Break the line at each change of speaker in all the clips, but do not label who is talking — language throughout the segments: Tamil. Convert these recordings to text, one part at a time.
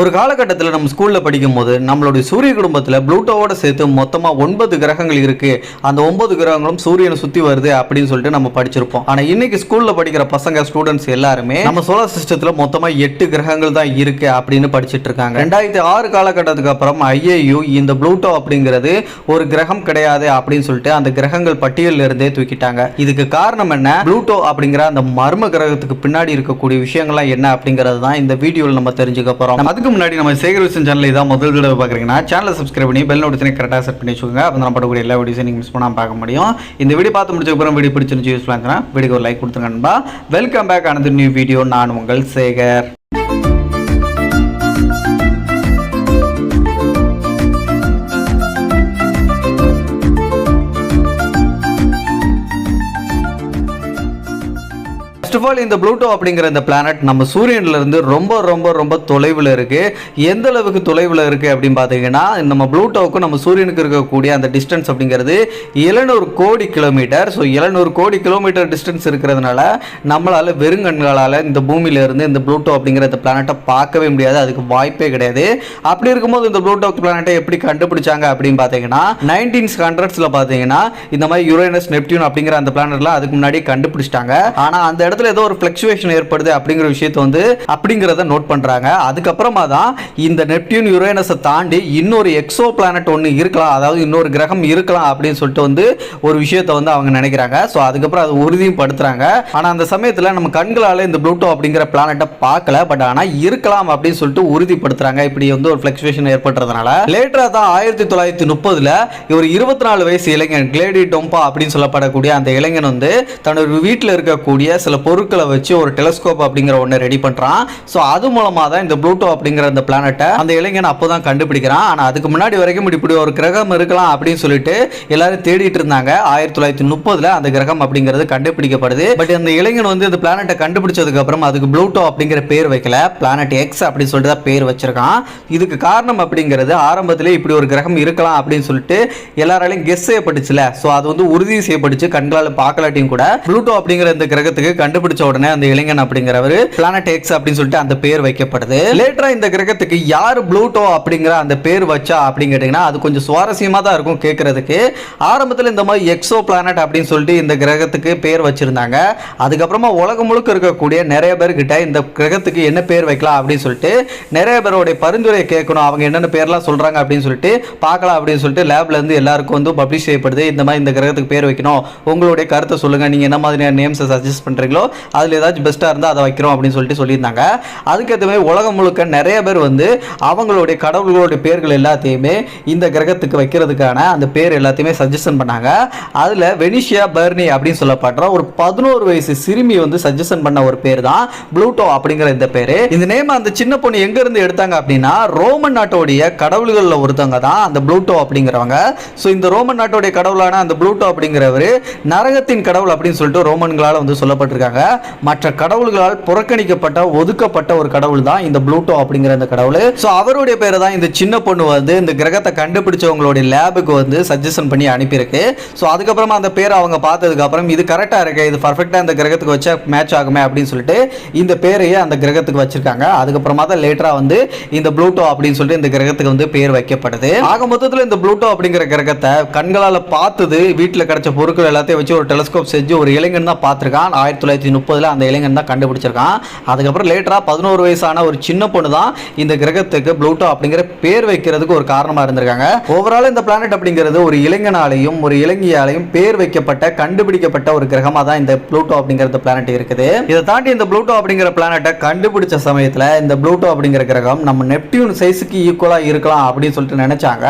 ஒரு காலகட்டத்தில் நம்ம ஸ்கூலில் படிக்கும்போது நம்மளுடைய சூரிய குடும்பத்தில் ப்ளூட்டோவோட சேர்த்து மொத்தமாக ஒன்பது கிரகங்கள் இருக்குது அந்த ஒன்பது கிரகங்களும் சூரியனை சுற்றி வருது அப்படின்னு சொல்லிட்டு நம்ம படிச்சிருப்போம். ஆனால் இன்னைக்கு ஸ்கூலில் படிக்கிற பசங்க ஸ்டூடெண்ட்ஸ் எல்லாருமே நம்ம சோலார் சிஸ்டத்தில் மொத்தமாக எட்டு கிரகங்கள் தான் இருக்கு அப்படின்னு படிச்சுட்டு இருக்காங்க. ரெண்டாயிரத்தி ஆறு காலகட்டத்துக்கு அப்புறம் ஐஏயு இந்த ப்ளூட்டோ அப்படிங்கிறது ஒரு கிரகம் கிடையாது அப்படின்னு சொல்லிட்டு அந்த கிரகங்கள் பட்டியலில் இருந்தே தூக்கிட்டாங்க. இதுக்கு காரணம் என்ன? ப்ளூட்டோ அப்படிங்கிற அந்த மர்ம கிரகத்துக்கு பின்னாடி இருக்கக்கூடிய விஷயங்கள்லாம் என்ன அப்படிங்கிறது தான் இந்த வீடியோவில் நம்ம தெரிஞ்சுக்க போகிறோம் அதுக்கு முன்னாடி நம்ம சேகர் விசன் சேனல் இதான் முதல் தடவை பார்க்குறீங்கன்னா சேனலை சப்ஸ்கிரைப் பண்ணி பெல் நோட்டிஃபை கரெக்டாக செட் பண்ணி வச்சுக்கோங்க. அப்போ நம்ம படக்கூடிய எல்லா வீடியோஸையும் நீங்கள் மிஸ் பண்ணாமல் பார்க்க முடியும். இந்த வீடியோ பார்த்து முடிச்ச அப்புறம் வீடியோ பிடிச்சிருந்துச்சு யூஸ்ஃபுல்லாக இருந்துச்சுன்னா வீடியோ ஒரு லைக் கொடுத்துருங்க நண்பா. வெல்கம் பேக் ஆனது நியூ வீடியோ நான் உங்கள் சேகர். ஃபர்ஸ்ட் ஆஃப் ஆல் இந்த ப்ளூட்டோ அப்படிங்கிற இந்த பிளானட் நம்ம சூரியன்லேருந்து ரொம்ப ரொம்ப ரொம்ப தொலைவில் இருக்குது எந்த அளவுக்கு தொலைவில் இருக்குது அப்படின்னு பார்த்தீங்கன்னா நம்ம ப்ளூட்டோவுக்கும் நம்ம சூரியனுக்கு இருக்கக்கூடிய அந்த டிஸ்டன்ஸ் அப்படிங்கிறது எழுநூறு கோடி கிலோமீட்டர் ஸோ எழுநூறு கோடி கிலோமீட்டர் டிஸ்டன்ஸ் இருக்கிறதுனால நம்மளால் வெறுங்கண்களால் இந்த பூமியிலேருந்து இந்த ப்ளூட்டோ அப்படிங்கிற இந்த பிளானட்டை பார்க்கவே முடியாது. அதுக்கு வாய்ப்பே கிடையாது. அப்படி இருக்கும்போது இந்த ப்ளூட்டோ பிளானட்டை எப்படி கண்டுபிடிச்சாங்க அப்படின்னு பார்த்தீங்கன்னா நைன்டீன்ஸ் ஹண்ட்ரட்ஸில் பார்த்தீங்கன்னா இந்த மாதிரி யுரேனஸ் நெப்டியூன் அப்படிங்கிற அந்த பிளானட்லாம் அதுக்கு முன்னாடி கண்டுபிடிச்சிட்டாங்க. ஆனால் அந்த இடத்துல ஏதோ ஒரு ஃப்ளக்சுவேஷன் ஏற்படுது அப்படிங்கிற விஷயத்த வந்து அப்படிங்கிறத நோட் பண்ணுறாங்க அதுக்கப்புறமா தான் இந்த நெப்டியூன் யுரேனஸை தாண்டி இன்னொரு எக்ஸோ பிளானட் ஒன்று இருக்கலாம். அதாவது இன்னொரு கிரகம் இருக்கலாம் அப்படின்னு சொல்லிட்டு வந்து ஒரு விஷயத்தை வந்து அவங்க நினைக்கிறாங்க. ஸோ அதுக்கப்புறம் அதை உறுதியும் படுத்துறாங்க. ஆனால் அந்த சமயத்தில் நம்ம கண்களால் இந்த ப்ளூட்டோ அப்படிங்கிற பிளானட்டை பார்க்கல. பட் ஆனால் இருக்கலாம் அப்படின்னு சொல்லிட்டு உறுதிப்படுத்துறாங்க. இப்படி வந்து ஒரு ஃப்ளக்சுவேஷன் ஏற்படுறதுனால லேட்டராக தான் ஆயிரத்தி தொள்ளாயிரத்தி முப்பதுல இவர் இருபத்தி நாலு வயசு இளைஞன் கிளேடி டொம்பா அப்படின்னு சொல்லப்படக்கூடிய அந்த இளைஞன் வந்து தன்னோட வீட்டில் இருக்கக்கூடிய சில பொருட்களை வச்சு ஒரு டெலஸ்கோப் அப்படிங்கிற ஒன்று ரெடி பண்ணுறான் ஸோ அது மூலமாக தான் இந்த ப்ளூட்டோ அப்படிங்கிற அந்த பிளானட்டை அந்த இளைஞன் அப்போ தான் கண்டுபிடிக்கிறான். ஆனால் அதுக்கு முன்னாடி வரைக்கும் இப்படி ஒரு கிரகம் இருக்கலாம் அப்படின்னு சொல்லிட்டு எல்லாரும் தேடிட்டு இருந்தாங்க. ஆயிரத்தி தொள்ளாயிரத்தி முப்பதுல அந்த கிரகம் அப்படிங்கிறது கண்டுபிடிக்கப்படுது. பட் அந்த இளைஞன் வந்து இந்த பிளானட்டை கண்டுபிடிச்சதுக்கு அப்புறம் அதுக்கு ப்ளூட்டோ அப்படிங்கிற பேர் வைக்கல. பிளானட் எக்ஸ் அப்படின்னு சொல்லிட்டு தான் பேர் வச்சிருக்கான். இதுக்கு காரணம் அப்படிங்கிறது ஆரம்பத்திலே இப்படி ஒரு கிரகம் இருக்கலாம் அப்படின்னு சொல்லிட்டு எல்லாராலையும் கெஸ் செய்யப்பட்டுச்சுல. ஸோ அது வந்து உறுதி செய்யப்பட்டுச்சு. கண்களால் பார்க்கலாட்டியும் கூட ப்ளூட்டோ அப்படிங்கிற இந்த கிரகத்துக்கு கண்டுபிடிச்ச உடனே அந்த இளைஞன் அப்படிங்கிறவர் பிளானட் எக்ஸ் அப்படின்னு சொல்லிட்டு அந்த பேர் வைக்கப்படுது. லேட்டரா இந்த கிரகத்துக்கு யார் ப்ளூட்டோ அப்படிங்கிற அந்த பேர் வச்சா அப்படின்னு கேட்டிங்கன்னா அது கொஞ்சம் சுவாரஸ்யமாக தான் இருக்கும் கேட்கறதுக்கு ஆரம்பத்தில் இந்த மாதிரி எக்ஸோ பிளானட் அப்படின்னு சொல்லிட்டு இந்த கிரகத்துக்கு பேர் வச்சிருந்தாங்க. அதுக்கப்புறமா உலகம் முழுக்க இருக்கக்கூடிய நிறைய பேர்கிட்ட இந்த கிரகத்துக்கு என்ன பேர் வைக்கலாம் அப்படின்னு சொல்லிட்டு நிறைய பேருடைய பரிந்துரையை கேட்கணும். அவங்க என்னென்ன பேர்லாம் சொல்றாங்க அப்படின்னு சொல்லிட்டு பார்க்கலாம் அப்படின்னு சொல்லிட்டு லேப்ல இருந்து எல்லாருக்கும் வந்து பப்ளிஷ் செய்யப்படுது. இந்த மாதிரி இந்த கிரகத்துக்கு பேர் வைக்கணும். உங்களுடைய கருத்தை சொல்லுங்க. நீங்க என்ன மாதிரியான நேம்ஸை சஜஸ்ட் பண்றீங்களோ அதில் ஏதாச்சும் பெஸ்ட்டாக இருந்தால் அதை வைக்கிறோம் அப்படின்னு சொல்லிட்டு சொல்லியிருந்தாங்க. அதுக்கேற்ற மாதிரி உலகம் முழுக்க நிறைய பேர் வந்து அவங்களுடைய கடவுள்களுடைய பேர்கள் எல்லாத்தையுமே இந்த கிரகத்துக்கு வைக்கிறதுக்கான அந்த பேர் எல்லாத்தையுமே சஜஷன் பண்ணாங்க. அதில் வெனிஷியா பர்னி அப்படின்னு சொல்லப்படுற ஒரு பதினோரு வயசு சிறுமி வந்து சஜஷன் பண்ண ஒரு பேர் தான் ப்ளூட்டோ அப்படிங்கிற இந்த பேர். இந்த நேம் அந்த சின்ன பொண்ணு எங்க இருந்து எடுத்தாங்க அப்படின்னா ரோமன் நாட்டோடைய கடவுள்களில் ஒருத்தவங்க தான் அந்த ப்ளூட்டோ அப்படிங்கிறவங்க. ஸோ இந்த ரோமன் நாட்டோடைய கடவுளான அந்த ப்ளூட்டோ அப்படிங்கிறவர் நரகத்தின் கடவுள் அப்படின்னு சொல்லிட்டு ரோமன்களால் வந்து சொல்லப்பட்டிருக்காங்க. மற்ற கடவுள்களால் புறக்கணிக்கப்பட்ட ஒதுக்கப்பட்ட ஒரு கடவுள் தான் இந்த ப்ளூட்டோ அப்படிங்கிற அந்த கடவுள். ஸோ அவருடைய பேரை தான் இந்த சின்ன பொண்ணு வந்து இந்த கிரகத்தை கண்டுபிடிச்சவங்களுடைய லேபுக்கு வந்து சஜஷன் பண்ணி அனுப்பியிருக்கு. ஸோ அதுக்கப்புறமா அந்த பேரை அவங்க பார்த்ததுக்கப்புறம் இது கரெக்டாக இருக்கு இது பர்ஃபெக்டாக இந்த கிரகத்துக்கு வச்சா மேட்ச் ஆகுமே அப்படின்னு சொல்லிட்டு இந்த பேரையே அந்த கிரகத்துக்கு வச்சிருக்காங்க. அதுக்கப்புறமா தான் லேட்டராக வந்து இந்த ப்ளூட்டோ அப்படின்னு சொல்லிட்டு இந்த கிரகத்துக்கு வந்து பேர் வைக்கப்படுது ஆக மொத்தத்தில் இந்த ப்ளூட்டோ அப்படிங்கிற கிரகத்தை கண்களால் பார்த்தது வீட்டில் கிடைச்ச பொருட்கள் எல்லாத்தையும் வச்சு ஒரு டெலஸ்கோப் செஞ்சு ஒரு இளைஞன் தான் பார்த்துருக்கான். ஆயிரத்தி தொள்ளாயிரத்தி முப்பதுல அந்த இளைஞன் தான் கண்டுபிடிச்சிருக்கான். அதுக்கப்புறம் லேட்டராக பதினோரு வயசான ஒரு சின்ன பொண்ணு தான் இந்த கிரகத்துக்கு ப்ளூட்டோ அப்படிங்கிற பேர் வைக்கிறதுக்கு ஒரு காரணமாக இருந்திருக்காங்க. ஓவரால் இந்த பிளானட் அப்படிங்கிறது ஒரு இளைஞனாலையும் ஒரு இளைஞியாலையும் பேர் வைக்கப்பட்ட கண்டுபிடிக்கப்பட்ட ஒரு கிரகமாக தான் இந்த ப்ளூட்டோ அப்படிங்கிற பிளானட் இருக்குது. இதை தாண்டி இந்த ப்ளூட்டோ அப்படிங்கிற பிளானட்டை கண்டுபிடிச்ச சமயத்தில் இந்த ப்ளூட்டோ அப்படிங்கிற கிரகம் நம்ம நெப்டியூன் சைஸுக்கு ஈக்குவலாக இருக்கலாம் அப்படின்னு சொல்லிட்டு நினைச்சாங்க.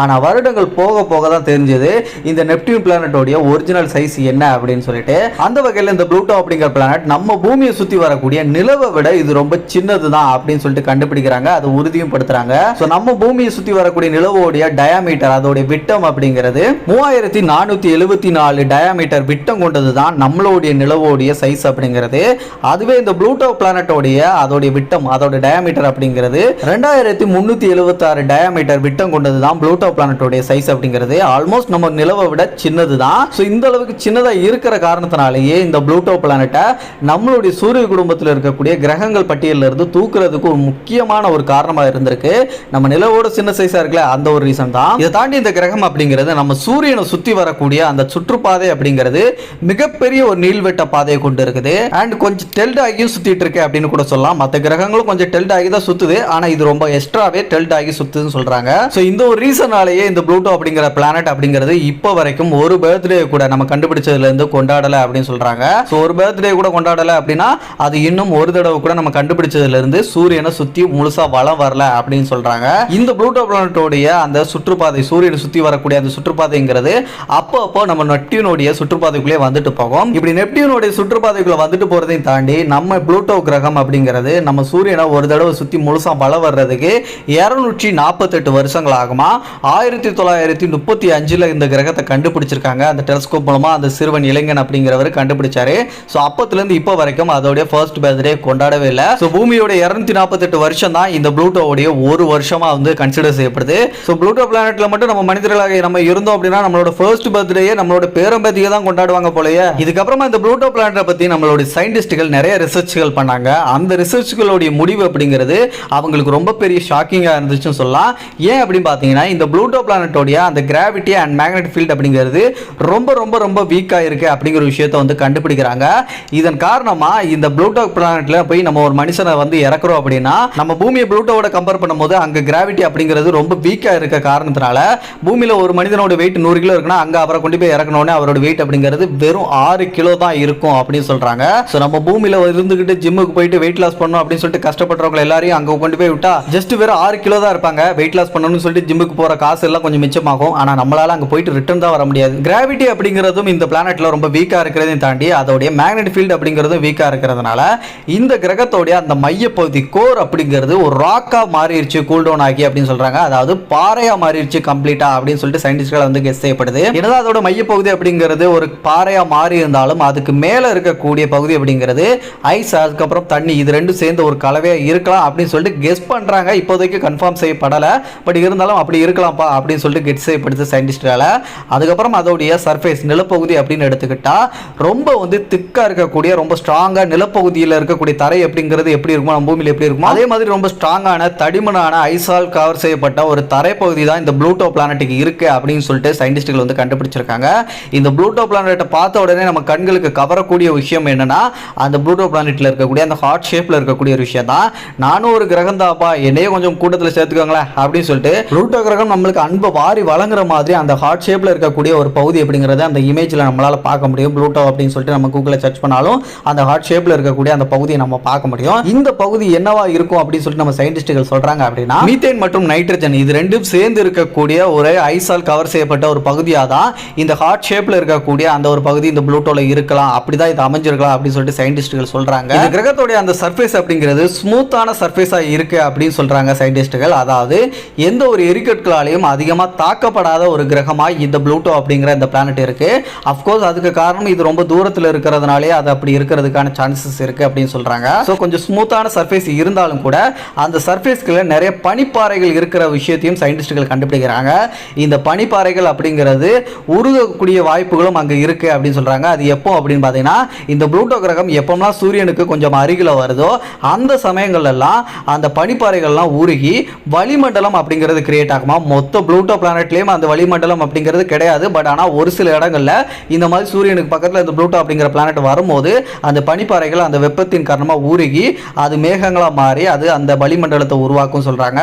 ஆனால் வருடங்கள் போக போக தான் தெரிஞ்சது இந்த நெப்டியூன் பிளானட்டோடைய ஒரிஜினல் சைஸ் என்ன அப்படின்னு சொல்லிட்டு. அந்த வகையில் இந்த ப்ளூட்டோ அப்படிங்கிற பிளானட் நம்ம பூமியை சுற்றி வரக்கூடிய நிலவை விட இது ரொம்ப சின்னது தான் அப்படின்னு சொல்லிட்டு கண்டுபிடிக்கிறாங்க. அதை உறுதியும் படுத்துறாங்க ஸோ நம்ம பூமியை சுற்றி வரக்கூடிய நிலவோடைய டயாமீட்டர் அதோடைய விட்டம் அப்படிங்கிறது மூவாயிரத்தி நானூற்றி எழுபத்தி நாலு டயாமீட்டர் விட்டம் கொண்டது தான் நம்மளுடைய நிலவோடைய சைஸ் அப்படிங்கிறது. அதுவே இந்த ப்ளூட்டோ பிளானட்டோடைய அதோடைய விட்டம் அதோட டயாமீட்டர் அப்படிங்கிறது ரெண்டாயிரத்தி முந்நூற்றி எழுபத்தாறு டயாமீட்டர் விட்டம் கொண்டது தான் ப்ளூட்டோ பிளானட்டோடைய சைஸ் அப்படிங்கிறது. ஆல்மோஸ்ட் நம்ம நிலவை விட சின்னது தான் ஸோ இந்த அளவுக்கு சின்னதாக இருக்கிற காரணத்தினாலேயே இந்த ப்ளூட்டோ பிளானட் பிளானட்டை நம்மளுடைய சூரிய குடும்பத்தில் இருக்கக்கூடிய கிரகங்கள் பட்டியலில் இருந்து தூக்குறதுக்கு ஒரு முக்கியமான ஒரு காரணமாக இருந்திருக்கு. நம்ம நிலவோட சின்ன சைஸாக இருக்குல்ல அந்த ஒரு ரீசன் தான். இதை தாண்டி இந்த கிரகம் அப்படிங்கிறது நம்ம சூரியனை சுற்றி வரக்கூடிய அந்த சுற்றுப்பாதை அப்படிங்கிறது மிகப்பெரிய ஒரு நீள்வெட்ட பாதையை கொண்டு இருக்குது. அண்ட் கொஞ்சம் டெல்ட் ஆகியும் சுற்றிட்டு இருக்கு அப்படின்னு கூட சொல்லலாம். மற்ற கிரகங்களும் கொஞ்சம் டெல்ட் ஆகி தான் சுற்றுது ஆனால் இது ரொம்ப எக்ஸ்ட்ராவே டெல்ட் ஆகி சுற்றுதுன்னு சொல்கிறாங்க ஸோ இந்த ஒரு ரீசனாலேயே இந்த ப்ளூட்டோ அப்படிங்கிற பிளானட் அப்படிங்கிறது இப்போ வரைக்கும் ஒரு பர்த்டே கூட நம்ம கண்டுபிடிச்சதுலேருந்து கொண்டாடலை அப்படின்னு சொல்கிறாங்க ஸோ ஒரு பர்த்டே கூட கொண்டாடலை அப்படின்னா அது இன்னும் ஒரு தடவை கூட நம்ம கண்டுபிடிச்சதுலேருந்து சூரியனை சுற்றி முழுசாக வளம் வரல அப்படின்னு சொல்கிறாங்க இந்த ப்ளூட்டோ பிளானட்டோடைய அந்த சுற்றுப்பாதை சூரியனை சுற்றி வரக்கூடிய அந்த சுற்றுப்பாதைங்கிறது அப்போ அப்போ நம்ம நெப்டியூனுடைய சுற்றுப்பாதைக்குள்ளே வந்துட்டு போகும். இப்படி நெப்டியூனுடைய சுற்றுப்பாதைக்குள்ளே வந்துட்டு போகிறதையும் தாண்டி நம்ம ப்ளூட்டோ கிரகம் அப்படிங்கிறது நம்ம சூரியனை ஒரு தடவை சுற்றி முழுசாக வளம் வர்றதுக்கு இரநூற்றி நாற்பத்தெட்டு வருஷங்கள் ஆகுமா? ஆயிரத்தி தொள்ளாயிரத்தி முப்பத்தி அஞ்சில் இந்த கிரகத்தை கண்டுபிடிச்சிருக்காங்க. அந்த டெலஸ்கோப் மூலமாக அந்த சிறுவன் இளைஞன் அப்படிங்கிறவர் கண்டுபிடிச்சாரு. ஸோ அப்பத்துலேருந்து இப்போ வரைக்கும் அதோடைய ஃபர்ஸ்ட் பர்த்டே கொண்டாடவே இல்லை. ஸோ பூமியோட இரநூத்தி நாற்பத்தெட்டு வருஷம் தான் இந்த ப்ளூட்டோவுடைய ஒரு வருஷமாக வந்து கன்சிடர் செய்யப்படுது. ஸோ ப்ளூட்டோ பிளானட்ல மட்டும் நம்ம மனிதர்களாக நம்ம இருந்தோம் அப்படின்னா நம்மளோட ஃபர்ஸ்ட் பர்த்டேயே நம்மளோட பேரம்பதியை தான் கொண்டாடுவாங்க போலயே. இதுக்கப்புறமா இந்த ப்ளூட்டோ பிளானட்டை பற்றி நம்மளோட சயின்டிஸ்ட்டுகள் நிறைய ரிசர்ச்கள் பண்ணாங்க. அந்த ரிசர்ச்களுடைய முடிவு அப்படிங்கிறது அவங்களுக்கு ரொம்ப பெரிய ஷாக்கிங்காக இருந்துச்சுன்னு சொல்லலாம். ஏன் அப்படின்னு பார்த்தீங்கன்னா இந்த ப்ளூட்டோ பிளானட்டோடைய அந்த கிராவிட்டி அண்ட் மேக்னெட் ஃபீல்ட் அப்படிங்கிறது ரொம்ப ரொம்ப ரொம்ப வீக்காக இருக்கு அப்படிங்கிற விஷயத்த வந்து கண்டுபிடிக்கிறாங்க. இதன் காரணமாக இந்த ப்ளூட்டோ பிளானட்ல போய் நம்ம ஒரு மனுஷனை வந்து இறக்குறோம் அப்படின்னா நம்ம பூமியை ப்ளூட்டோவோட கம்பேர் பண்ணும்போது அங்கே கிராவிட்டி அப்படிங்கிறது ரொம்ப வீக்காக இருக்க காரணத்தினால பூமியில் ஒரு மனிதனோட வெயிட் நூறு கிலோ இருக்குன்னா அங்கே அவரை கொண்டு போய் இறக்கணும்னே அவரோட வெயிட் அப்படிங்கிறது வெறும் ஆறு கிலோ தான் இருக்கும் அப்படின்னு சொல்கிறாங்க ஸோ நம்ம பூமியில் இருந்துக்கிட்டு ஜிம்முக்கு போயிட்டு வெயிட் லாஸ் பண்ணணும் அப்படின்னு சொல்லிட்டு கஷ்டப்படுறவங்க எல்லாரையும் அங்கே கொண்டு போய் விட்டா ஜஸ்ட் வெறும் ஆறு கிலோ தான் இருப்பாங்க. வெயிட் லாஸ் பண்ணணும்னு சொல்லிட்டு ஜிம்முக்கு போகிற காசு எல்லாம் கொஞ்சம் மிச்சமாகும். ஆனால் நம்மளால அங்கே போயிட்டு ரிட்டர்ன் தான் வர முடியாது. கிராவிட்டி அப்படிங்கிறதும் இந்த பிளானட்ல ரொம்ப வீக்காக இருக்கிறதையும் தாண்டி அதோடைய மேக்னெட் ஃபீல்டு அப்படிங்கிறது வீக்காக இருக்கிறதுனால இந்த கிரகத்தோடைய அந்த மையப்பகுதி கோர் அப்படிங்கிறது ஒரு ராக்காக மாறிடுச்சு கூல்டவுன் ஆகி அப்படின்னு சொல்றாங்க. அதாவது பாறையாக மாறிடுச்சு கம்ப்ளீட்டாக அப்படின்னு சொல்லிட்டு சயின்டிஸ்ட்களை வந்து கெஸ் செய்யப்படுது. என்னதான் அதோட மையப்பகுதி அப்படிங்கிறது ஒரு பாறையாக மாறி இருந்தாலும் அதுக்கு மேலே இருக்கக்கூடிய பகுதி அப்படிங்கிறது ஐஸ் அதுக்கப்புறம் தண்ணி இது ரெண்டும் சேர்ந்து ஒரு கலவையாக இருக்கலாம் அப்படின்னு சொல்லிட்டு கெஸ் பண்ணுறாங்க இப்போதைக்கு கன்ஃபார்ம் செய்யப்படலை. பட் இருந்தாலும் அப்படி இருக்கலாம்ப்பா அப்படின்னு சொல்லிட்டு கெட் செய்யப்படுது சயின்டிஸ்ட்களால் அதுக்கப்புறம் அதோடைய சர்ஃபேஸ் நிலப்பகுதி அப்படின்னு எடுத்துக்கிட்டால் ரொம்ப வந்து திக்க இருக்கக்கூடிய ரொம்ப ஸ்ட்ராங்கா நிலப்பகுதியில் இருக்கக்கூடிய தரை அப்படிங்கிறது எப்படி இருக்குமோ நம்ம பூமியில் எப்படி இருக்குமோ அதே மாதிரி ரொம்ப ஸ்ட்ராங்கான தடிமனான ஐசால் கவர் செய்யப்பட்ட ஒரு தரைப்பகுதி தான் இந்த ப்ளூட்டோ பிளானட்டுக்கு இருக்கு அப்படின்னு சொல்லிட்டு சயின்டிஸ்டுகள் வந்து கண்டுபிடிச்சிருக்காங்க. இந்த ப்ளூட்டோ பிளானட்டை பார்த்த உடனே நம்ம கண்களுக்கு கவரக்கூடிய விஷயம் என்னன்னா அந்த ப்ளூட்டோ பிளானட்ல இருக்கக்கூடிய அந்த ஹார்ட் ஷேப்ல இருக்கக்கூடிய ஒரு விஷயம் தான். நானும் ஒரு கிரகம் தாப்பா என்னையே கொஞ்சம் கூட்டத்தில் சேர்த்துக்கோங்களேன் அப்படின்னு சொல்லிட்டு ப்ளூட்டோ கிரகம் நம்மளுக்கு அன்பை வாரி வழங்குற மாதிரி அந்த ஹார்ட் ஷேப்ல இருக்கக்கூடிய ஒரு பகுதி அப்படிங்கிறத அந்த இமேஜ்ல நம்மளால பார்க்க முடியும். ப்ளூட்டோ அப்படின்னு சொல்லிட்டு நம்ம கூகுளில் சர்ச் பண்ணாலும் அந்த ஹார்ட் ஷேப்ல இருக்கக்கூடிய அந்த பகுதியை நம்ம பார்க்க முடியும். இந்த பகுதி என்னவா இருக்கும் அப்படின்னு சொல்லிட்டு நம்ம சயின்டிஸ்டுகள் சொல்றாங்க அப்படின்னா மீத்தேன் மற்றும் நைட்ரஜன் இது ரெண்டும் சேர்ந்து இருக்கக்கூடிய ஒரு ஐசால் கவர் செய்யப்பட்ட ஒரு பகுதியாக தான் இந்த ஹார்ட் ஷேப்ல இருக்கக்கூடிய அந்த ஒரு பகுதி இந்த ப்ளூட்டோல இருக்கலாம். அப்படிதான் இது அமைஞ்சிருக்கலாம் அப்படின்னு சொல்லிட்டு சயின்டிஸ்டுகள் சொல்றாங்க. இந்த கிரகத்தோடைய அந்த சர்ஃபேஸ் அப்படிங்கிறது ஸ்மூத்தான சர்ஃபேஸாக இருக்கு அப்படின்னு சொல்றாங்க சயின்டிஸ்டுகள் அதாவது எந்த ஒரு எரிக்கற்களாலையும் அதிகமா தாக்கப்படாத ஒரு கிரகமா இந்த ப்ளூட்டோ அப்படிங்கிற இந்த பிளானட் இருக்கு. அஃப்கோர்ஸ் அதுக்கு காரணம் இது ரொம்ப தூரத்தில் இருக்கிறதுனால அது அப்படி இருக்கிறதுக்கான சான்சஸ் இருக்கு அப்படின்னு சொல்றாங்க. ஸோ கொஞ்சம் ஸ்மூத்தான சர்ஃபேஸ் இருந்தாலும் கூட அந்த சர்ஃபேஸ்க்குள்ள நிறைய பனிப்பாறைகள் இருக்கிற விஷயத்தையும் சயின்டிஸ்ட்கள் கண்டுபிடிக்கிறாங்க. இந்த பனிப்பாறைகள் அப்படிங்கிறது உருகக்கூடிய வாய்ப்புகளும் அங்கே இருக்கு அப்படின்னு சொல்றாங்க. அது எப்போ அப்படின்னு பார்த்தீங்கன்னா இந்த ப்ளூட்டோ கிரகம் எப்போம்லாம் சூரியனுக்கு கொஞ்சம் அருகில் வருதோ அந்த சமயங்கள்லாம் அந்த பனிப்பாறைகள்லாம் உருகி வளிமண்டலம் அப்படிங்கிறது கிரியேட் ஆகுமா? மொத்த ப்ளூட்டோ பிளானட்லேயும் அந்த வளிமண்டலம் அப்படிங்கிறது கிடையாது. பட் ஆனால் ஒரு சில இடங்களில் இந்த மாதிரி சூரியனுக்கு பக்கத்தில் இந்த ப்ளூட்டோ அப்படிங்கிற பிளானட் வரும்போது அந்த பனிப்பாறைகள் அந்த வெப்பத்தின் காரணமாக உருகி அது மேகங்களாக மாறி அது அந்த வளிமண்டலத்தை உருவாக்கும் சொல்கிறாங்க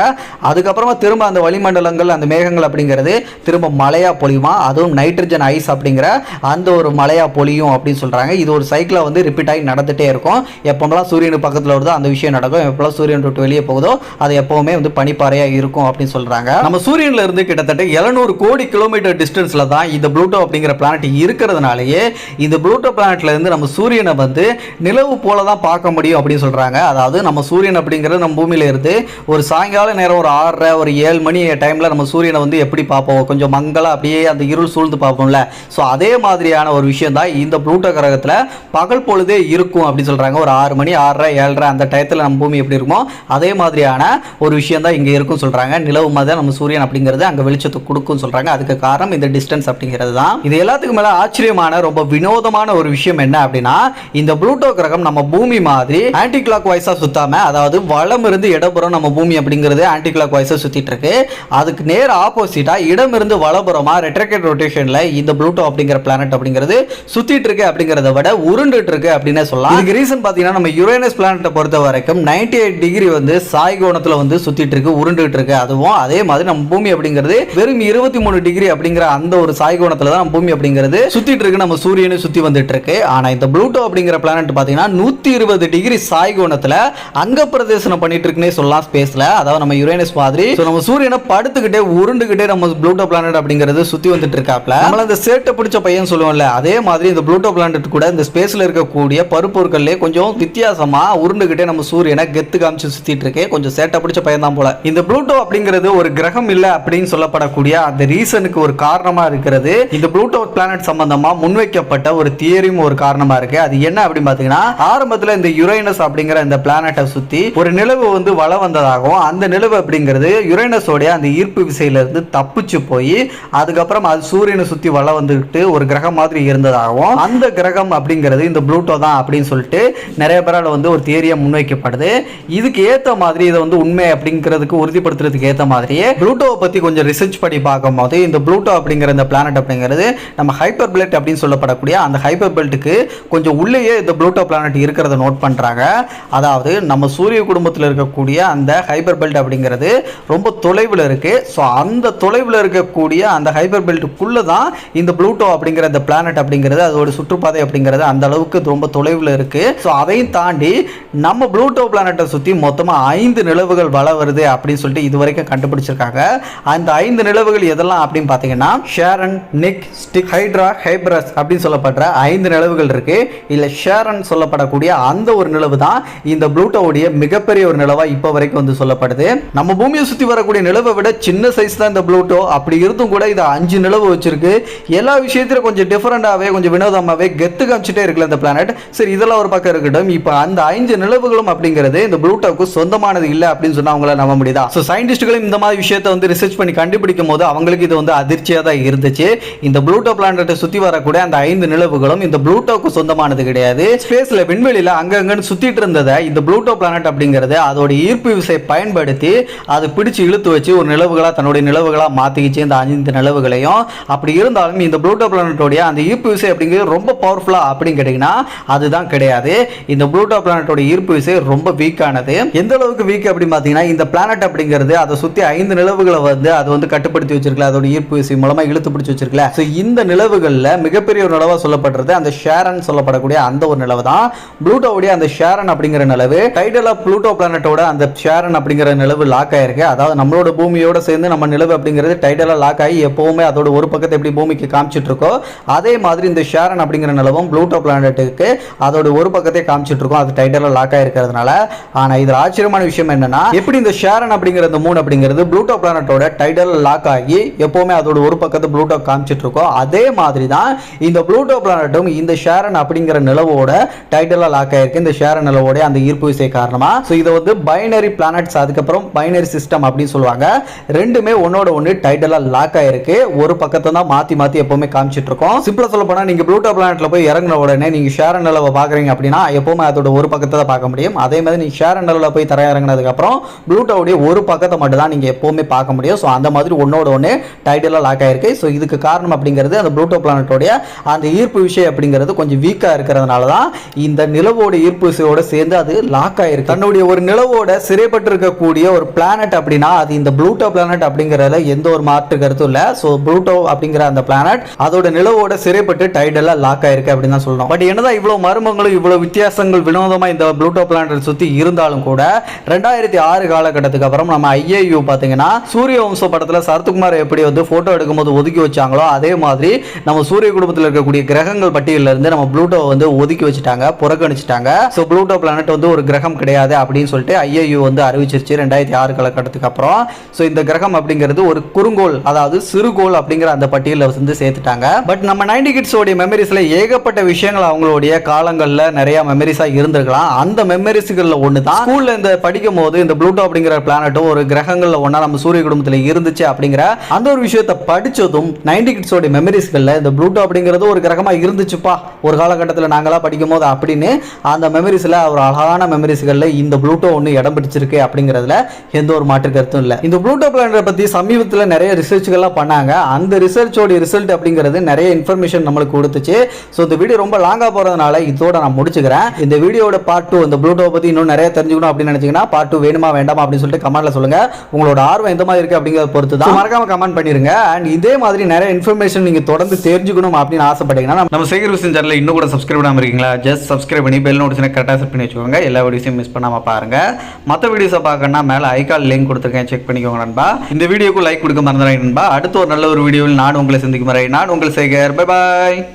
அதுக்கப்புறமா திரும்ப அந்த வளிமண்டலங்கள் அந்த மேகங்கள் அப்படிங்கிறது திரும்ப மழையாக பொழியுமா? அதுவும் நைட்ரஜன் ஐஸ் அப்படிங்கிற அந்த ஒரு மழையாக பொழியும் அப்படின்னு சொல்கிறாங்க இது ஒரு சைக்கிளை வந்து ரிப்பீட் ஆகி நடந்துகிட்டே இருக்கும். எப்போமெல்லாம் சூரியனுக்கு பக்கத்தில் வருதோ அந்த விஷயம் நடக்கும். எப்போல்லாம் சூரியன் விட்டு வெளியே போகுதோ அது எப்போவுமே வந்து பனிப்பாறையாக இருக்கும் அப்படின்னு சொல்கிறாங்க நம்ம சூரியனில் இருந்து கிட்டத்தட்ட 700 கோடி கிலோமீட்டர் டிஸ்டன்ஸில் தான் இந்த ப்ளூட்டோ அப்படிங்கிற பிளானட் இருக்கிறதுனாலயே இந்த ப்ளூட்டோ பிளானட்லேருந்து நம்ம நம்ம சூரியனை வந்து நிலவு போல தான் பார்க்க முடியும் அப்படின்னு சொல்கிறாங்க அதாவது நம்ம சூரியன் அப்படிங்கிறது நம்ம பூமியில் இருந்து ஒரு சாயங்கால நேரம் ஒரு ஆறரை ஒரு ஏழு மணி டைமில் நம்ம சூரியனை வந்து எப்படி பார்ப்போம்? கொஞ்சம் மங்களாக அப்படியே அந்த இருள் சூழ்ந்து பார்ப்போம்ல. ஸோ அதே மாதிரியான ஒரு விஷயம் தான் இந்த ப்ளூட்டோ கிரகத்தில் பகல் பொழுதே இருக்கும் அப்படின்னு சொல்கிறாங்க ஒரு ஆறு மணி ஆறரை ஏழரை அந்த டயத்தில் நம்ம பூமி எப்படி இருக்குமோ அதே மாதிரியான ஒரு விஷயம் தான் இங்கே இருக்கும் சொல்கிறாங்க நிலவு மாதிரி நம்ம சூரியன் அப்படிங்கிறது அங்கே வெளிச்சத்தை கொடுக்கும் சொல்கிறாங்க அதுக்கு காரணம் இந்த டிஸ்டன்ஸ் அப்படிங்கிறது தான். இது எல்லாத்துக்கும் மேலே ஆச்சரியமான ரொம்ப வினோதமான ஒரு விஷயம் என்ன அப்படின்னா இந்த ப்ளூட்டோ கிரகம் நம்ம பூமி மாதிரி ஆன்டி கிளாக் வைஸா சுத்தாம அதாவது வளம் இருந்து இடப்புறம் நம்ம பூமி அப்படிங்கிறது ஆன்டி கிளாக் வைஸா சுத்திட்டு இருக்கு. அதுக்கு நேர் ஆப்போசிட்டா இடம் இருந்து வலப்புறமா ரெட்ரகேட் ரொட்டேஷன்ல இந்த ப்ளூட்டோ அப்படிங்கிற பிளானட் அப்படிங்கிறது சுத்திட்டு இருக்கு அப்படிங்கிறத விட உருண்டுட்டு இருக்கு அப்படின்னு சொல்லலாம். இதுக்கு ரீசன் பாத்தீங்கன்னா நம்ம யுரேனஸ் பிளானட்டை பொறுத்த வரைக்கும் 98 எயிட் டிகிரி வந்து சாய் கோணத்துல வந்து சுத்திட்டு இருக்கு உருண்டுட்டு இருக்கு. அதுவும் அதே மாதிரி நம்ம பூமி அப்படிங்கிறது வெறும் இருபத்தி மூணு டிகிரி அப்படிங்கிற அந்த ஒரு சாய் கோணத்துல தான் நம்ம பூமி அப்படிங்கிறது சுத்திட்டு இருக்கு. நம்ம சூரியனை சுத்தி வந்துட்டு இருக்கு. ஆனா இந்த ப்ளூட்டோ அப்படிங்கிற பிளானட் பாத்தீங்கன்னா நூத்தி இருபது டிகிரி சாய்கோணத்துல அங்க பிரதேசனம் பண்ணிட்டு இருக்குன்னே சொல்லலாம். ஸ்பேஸில் அதாவது நம்ம யுரேனஸ் மாதிரி. ஸோ நம்ம சூரியனை படுத்துக்கிட்டே உருண்டுகிட்டே நம்ம ப்ளூட்டோ பிளானட் அப்படிங்கிறது சுத்தி வந்துட்டு இருக்காப்ல. நம்மள அந்த சேட்டை பிடிச்ச பையன் சொல்லுவோம்ல அதே மாதிரி இந்த ப்ளூட்டோ பிளானட் கூட இந்த ஸ்பேஸ்ல இருக்கக்கூடிய பருப்பொருட்கள்லேயே கொஞ்சம் வித்தியாசமா உருண்டுகிட்டே நம்ம சூரியனை கெத்து காமிச்சு சுத்திட்டு இருக்கே. கொஞ்சம் சேட்டை பிடிச்ச பையன் தான் போல. இந்த ப்ளூட்டோ அப்படிங்கிறது ஒரு கிரகம் இல்லை அப்படின்னு சொல்லப்படக்கூடிய அந்த ரீசனுக்கு ஒரு காரணமா இருக்கிறது. இந்த ப்ளூட்டோ பிளானட் சம்பந்தமாக முன்வைக்கப்பட்ட ஒரு தியரியும் ஒரு காரணம் இருக்கு. அது என்ன அப்படின்னு பாத்தீங்கன்னா ஆரம்பத்துல இந்த யுரைனஸ் அப்படிங்கிற இந்த பிளானட்டை சுத்தி ஒரு நிலவு வந்து வளம் வந்ததாகவும் அந்த நிலவு அப்படிங்கிறது யுரைனஸோடைய அந்த ஈர்ப்பு விசையில இருந்து தப்பிச்சு போய் அதுக்கப்புறம் அது சூரியனை சுத்தி வளம் வந்துட்டு ஒரு கிரகம் மாதிரி இருந்ததாகவும் அந்த கிரகம் அப்படிங்கிறது இந்த ப்ளூட்டோ தான் அப்படின்னு சொல்லிட்டு நிறைய பேரால் வந்து ஒரு தியரியா முன்வைக்கப்படுது. இதுக்கு ஏத்த மாதிரி இதை வந்து உண்மை அப்படிங்கிறதுக்கு உறுதிப்படுத்துறதுக்கு ஏத்த மாதிரியே ப்ளூட்டோவை பத்தி கொஞ்சம் ரிசர்ச் பண்ணி பார்க்கும்போது இந்த ப்ளூட்டோ அப்படிங்கிற இந்த பிளானட் அப்படிங்கிறது நம்ம ஹைப்பர் பெல்ட் அப்படின்னு சொல்லப்படக்கூடிய அந்த ஹைப்பர் பெல்ட்டுக்கு கொஞ்சம் உள்ளேயே இந்த ப்ளூட்டோ பிளானட் இருக்கிறத நோட் பண்ணுறாங்க அதாவது நம்ம சூரிய குடும்பத்தில் இருக்கக்கூடிய அந்த ஹைபர் பெல்ட் அப்படிங்கிறது ரொம்ப தொலைவில் இருக்குது ஸோ அந்த தொலைவில் இருக்கக்கூடிய அந்த ஹைபர் பெல்ட்டுக்குள்ளே தான் இந்த ப்ளூட்டோ அப்படிங்கிற இந்த பிளானட் அப்படிங்கிறது அதோட சுற்றுப்பாதை அப்படிங்கிறது அந்த அளவுக்கு ரொம்ப தொலைவில் இருக்குது ஸோ அதையும் தாண்டி நம்ம ப்ளூட்டோ பிளானட்டை சுற்றி மொத்தமாக ஐந்து நிலவுகள் வள வருது அப்படின்னு சொல்லிட்டு இது வரைக்கும் கண்டுபிடிச்சிருக்காங்க. அந்த ஐந்து நிலவுகள் எதெல்லாம் அப்படின்னு பார்த்தீங்கன்னா ஷேரன் நிக் ஸ்டிக் ஹைட்ரா ஹைப்ரஸ் அப்படின்னு சொல்லப்படுற ஐந்து நிலவுகள் இருக்கு. இல்லை ஷேரன் சொல்லப்படக்கூடிய அந்த ஒரு நிலவு தான் இந்த ப்ளூட்டோவுடைய மிகப்பெரிய ஒரு நிலவா இப்போ வரைக்கும் வந்து சொல்லப்படுது. நம்ம பூமியை சுத்தி வரக்கூடிய நிலவை விட சின்ன சைஸ் தான் இந்த ப்ளூட்டோ. அப்படி இருந்தும் கூட இது அஞ்சு நிலவு வச்சிருக்கு. எல்லா விஷயத்திலும் கொஞ்சம் டிஃபரெண்டாகவே கொஞ்சம் வினோதமாகவே கெத்து காமிச்சிட்டே இருக்குல்ல இந்த பிளானட் சரி இதெல்லாம் ஒரு பக்கம் இருக்கட்டும். இப்போ அந்த ஐந்து நிலவுகளும் அப்படிங்கிறது இந்த ப்ளூட்டோக்கு சொந்தமானது இல்லை அப்படின்னு சொன்னா அவங்களால நம்ப முடியுதா? ஸோ சயின்டிஸ்டுகளும் இந்த மாதிரி விஷயத்தை வந்து ரிசர்ச் பண்ணி கண்டுபிடிக்கும் போது அவங்களுக்கு இது வந்து அதிர்ச்சியாக தான் இருந்துச்சு. இந்த ப்ளூட்டோ பிளானட்டை சுற்றி வரக்கூடிய அந்த ஐந்து நிலவுகளும் இந்த ப்ளூட்டோக்கு சொந்தமானது கிடையாது. ஸ்பேஸ்ல விண்வெளியில அங்கங்கன்னு சுத்திட்டு இருந்ததை இந்த ப்ளூட்டோ பிளானட் அப்படிங்கிறது அதோட ஈர்ப்பு விசை பயன்படுத்தி அது பிடிச்சு இழுத்து வச்சு ஒரு நிலவுகளா தன்னுடைய நிலவுகளா மாத்திக்கிச்சு இந்த ஐந்து நிலவுகளையும். அப்படி இருந்தாலும் இந்த ப்ளூட்டோ பிளானட்டோடைய அந்த ஈர்ப்பு விசை அப்படிங்கிறது ரொம்ப பவர்ஃபுல்லா அப்படின்னு கேட்டீங்கன்னா அதுதான் கிடையாது. இந்த ப்ளூட்டோ பிளானட்டோட ஈர்ப்பு விசை ரொம்ப வீக்கானது எந்த அளவுக்கு வீக் அப்படின்னு பார்த்தீங்கன்னா இந்த பிளானட் அப்படிங்கிறது அதை சுற்றி ஐந்து நிலவுகளை வந்து அது வந்து கட்டுப்படுத்தி வச்சிருக்கல அதோட ஈர்ப்பு விசை மூலமா இழுத்து பிடிச்சி வச்சிருக்கல. ஸோ இந்த நிலவுகளில் மிகப்பெரிய ஒரு நிலவா சொல்லப்படுறது அந்த ஷேரன் சொல்லப்படக்கூடிய அந்த ஒரு நிலவு தான். ப்ளூட்டோவுடைய அந்த ஷேரன் அப்படிங்கிற நிலவு. டைடல் ப்ளூட்டோ பிளானட்டோட அந்த ஷேரன் அப்படிங்கிற நிலவு லாக் ஆயிருக்கு. அதாவது நம்மளோட பூமியோட சேர்ந்து நம்ம நிலவு அப்படிங்கிறது டைடலாக லாக் ஆகி எப்பவுமே அதோட ஒரு பக்கத்தை எப்படி பூமிக்கு காமிச்சிட்டு இருக்கோ அதே மாதிரி இந்த ஷேரன் அப்படிங்கிற நிலவும் ப்ளூட்டோ பிளானட்டுக்கு அதோட ஒரு பக்கத்தை காமிச்சிட்டு இருக்கோம் அது டைடலாக லாக் ஆயிருக்கிறதுனால. ஆனால் இதில் ஆச்சரியமான விஷயம் என்னன்னா எப்படி இந்த ஷேரன் அப்படிங்கிற இந்த மூன் அப்படிங்கிறது ப்ளூட்டோ பிளானட்டோட டைடல் லாக் ஆகி எப்பவுமே அதோட ஒரு பக்கத்தை ப்ளூட்டோ காமிச்சிட்டு இருக்கோம் அதே மாதிரி தான் இந்த ப்ளூட்டோ பிளானட்டும் இந்த ஷேரன் அப்படிங்கிற நிலவோட டைடலாக லாக் ஆயிருக்கு. இந்த ஷேரன் நிலவோட அந்த ஈர்ப்பு விசை காரணமா. ஸோ இதை வந்து பைனரி பிளானட்ஸ் அதுக்கப்புறம் பைனரி சிஸ்டம் அப்படின்னு சொல்லுவாங்க. ரெண்டுமே ஒன்னோட ஒன்று டைட்டலாக லாக் ஆயிருக்கு. ஒரு பக்கத்தை தான் மாற்றி மாற்றி எப்போவுமே காமிச்சிட்டு இருக்கோம். சிம்பிளாக சொல்ல போனா நீங்க ப்ளூட்டோ பிளானட்ல போய் இறங்கின உடனே நீங்க ஷேரன் நிலவை பாக்குறீங்க அப்படின்னா எப்போவுமே அதோட ஒரு பக்கத்தை தான் பார்க்க முடியும். அதே மாதிரி நீங்க ஷேரன் நிலவில் போய் தர இறங்கினதுக்கப்புறம் ப்ளூட்டோடைய ஒரு பக்கத்தை மட்டும் தான் நீங்க எப்போவுமே பார்க்க முடியும். ஸோ அந்த மாதிரி ஒன்னோட ஒன்று டைட்டலாக லாக் ஆயிருக்கு. ஸோ இதுக்கு காரணம் அப்படிங்கிறது அந்த ப்ளூட்டோ பிளானட்டோடைய அந்த ஈர்ப்பு விஷயம் அப்படிங்கிறது கொஞ்சம் வீக்காக இருக்கிறதுனால தான் இந்த நிலவோட ஈர்ப்பு விசையோட சேர்ந்து அது லாக் ஆயிருக்கு. தன்னுடைய ஒரு நிலவோட சிறைப்பட்டு இருக்கக்கூடிய ஒரு பிளானட் அப்படின்னா அது இந்த ப்ளூட்டோ பிளானட் அப்படிங்கிறதுல எந்த ஒரு மாற்று கருத்தும் இல்லை. ஸோ ப்ளூட்டோ அப்படிங்கிற அந்த பிளானட் அதோட நிலவோட சிறைப்பட்டு டைடலாக லாக் ஆயிருக்கு அப்படின்னு தான் சொல்லணும் பட் என்னதான் இவ்வளோ மர்மங்களும் இவ்வளோ வித்தியாசங்கள் வினோதமாக இந்த ப்ளூட்டோ பிளானட் சுற்றி இருந்தாலும் கூட ரெண்டாயிரத்தி ஆறு காலகட்டத்துக்கு அப்புறம் நம்ம ஐஏயு பார்த்தீங்கன்னா சூரிய வம்ச படத்தில் சரத்குமார் எப்படி வந்து ஃபோட்டோ எடுக்கும்போது ஒதுக்கி வச்சாங்களோ அதே மாதிரி நம்ம சூரிய குடும்பத்தில் இருக்கக்கூடிய கிரகங்கள் பட்டியலில் இருந்து நம்ம ப்ளூட்டோ வந்து ஒதுக்கி வச்சுட்டாங்க புறக்கணிச்சிட்டாங்க. ஸோ ப்ளூட்டோ பிளானட் வந்து ஒரு கிரகம் கிடையாது அப்படின்னு சொல்லிட்டு ஐஏயு வந்து அறிவிச்சிருச்சு ரெண்டாயிரத்தி ஆறு காலகட்டத்துக்கு அப்புறம். ஸோ இந்த கிரகம் அப்படிங்கிறது ஒரு குறுங்கோல் அதாவது சிறுகோல் அப்படிங்கிற அந்த பட்டியலில் வந்து சேர்த்துட்டாங்க. பட் நம்ம நைன்டி கிட்ஸோடைய மெமரிஸில் ஏகப்பட்ட விஷயங்கள் அவங்களுடைய காலங்களில் நிறைய மெமரிஸாக இருந்திருக்கலாம். அந்த மெமரிஸ்களில் ஒன்று தான் ஸ்கூலில் இந்த படிக்கும் போது இந்த ப்ளூட்டோ அப்படிங்கிற பிளானட்டும் ஒரு கிரகங்களில் ஒன்றா நம்ம சூரிய குடும்பத்தில் இருந்துச்சு அப்படிங்கிற அந்த ஒரு விஷயத்தை படிச்சதும் நைன்டி கிட்ஸோடைய மெமரிஸ்களில் இந்த ப்ளூட்டோ அப்படிங்கிறது ஒரு கிரகமாக இருந்துச்சுப்பா ஒரு காலகட்டத்தில் நாங்களாம் படிக்கும் போது அப்படின்னு அந்த மெமரிஸில் ஒரு அழகான மெமரிஸ்களில் இந்த ப்ளூட்டோ ஒன்று இடம் பிடிச்சிருக்கு அப்படிங்கிறதுல எந்த ஒரு மாற்று கருத்தும் இல்லை. இந்த ப்ளூட்டோ பிளானட்டை பற்றி சமீபத்தில் நிறைய ரிசர்ச்சுகள்லாம் பண்ணாங்க. அந்த ரிசர்ச்சோட ரிசல்ட் அப்படிங்கிறது நிறைய இன்ஃபர்மேஷன் நம்மளுக்கு கொடுத்துச்சு. ஸோ இந்த வீடியோ ரொம்ப லாங்காக போகிறதுனால இதோட நான் முடிச்சுக்கிறேன். இந்த வீடியோட பார்ட் டூ இந்த ப்ளூட்டோவை பற்றி இன்னும் நிறைய தெரிஞ்சுக்கணும் அப்படின்னு நினச்சிங்கன்னா பார்ட் டூ வேணுமா வேண்டாமா அப்படின்னு சொல்லிட்டு கமெண்ட்ல சொல்லுங்கள் உங்களோட ஆர்வம் எந்த மாதிரி இருக்குது அப்படிங்கிறத பொறுத்து தான் மறக்காம கமெண்ட் பண்ணிருங்க. அண்ட் இதே மாதிரி நிறைய இன்ஃபர்மேஷன் நீங்கள் தொடர்ந்து தெரிஞ்சுக்கணும் அப்படின்னு ஆசைப்பட்டீங்கன்னா நம்ம சேகர் சேனலில் இன்னும் இன்னும் கூட சப்ஸ்கிரைப் பண்ணாமல் இருக்கீங்களா? ஜஸ்ட் சப்ஸ்கிரைப் பண்ணி பெல் நோட்டிஸ்னா கரெக்டாக செட் பண்ணி வச்சுக்கோங்க. எல்லா வீடியோஸையும் மிஸ் பண்ணாமல் பாருங்கள் மற்ற வீடியோஸை பார்க்கணும்னா மேலே ஐகால் லிங்க் கொடுத்துருக்கேன். செக் பண்ணிக்கோங்க நண்பா. இந்த வீடியோக்கு லைக் கொடுக்க மறந்துடுறேன் நண்பா. அடுத்த ஒரு நல்ல ஒரு வீடியோவில் நான் உங்களை சந்திக்கும் வரை நான் உங்கள் சேகர். Bye bye